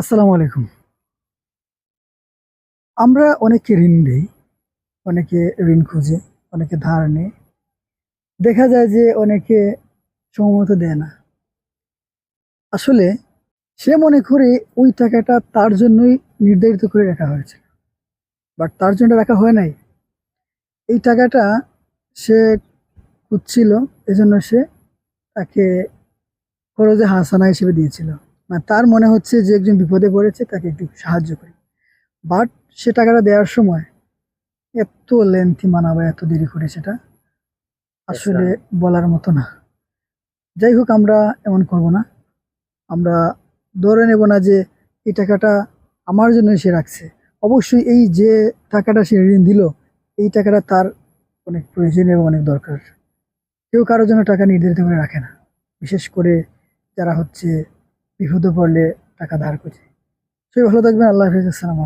আসসালামু আলাইকুম। আমরা অনেকে ঋণ দিই অনেকে ঋণ খুঁজে, অনেকে ধার নেই দেখা যায় যে অনেকে সময়মতো দেয় না। আসলে সে মনে করে ওই টাকাটা তার জন্যই নির্ধারিত করে রাখা হয়েছে। বাট তার জন্য রাখা হয় নাই। এই টাকাটা সে খুঁজছিল, এজন্য সে তাকে খরচে হাসানা হিসেবে দিয়েছিল। তার মনে হচ্ছে যে একজন বিপদে পড়েছে তাকে একটু সাহায্য করি। বাট সে টাকাটা দেওয়ার সময় এত লেন্থি মানাবে এত দেরি করে সেটা আসলে বলার মতো না। যাই হোক আমরা এমন করব না। আমরা ধরে নেব না যে এই টাকাটা আমার জন্য সে রাখছে। অবশ্যই এই যে টাকাটা সে ঋণ দিল এই টাকাটা তার অনেক প্রয়োজন এবং অনেক দরকার। কেউ কারোর জন্য টাকা নির্ধারিত করে রাখে না। বিশেষ করে যারা হচ্ছে বিপদে পড়লে টাকা ধার করছে। সে ভালো থাকবেন আল্লাহ হাফিজ আসসালামু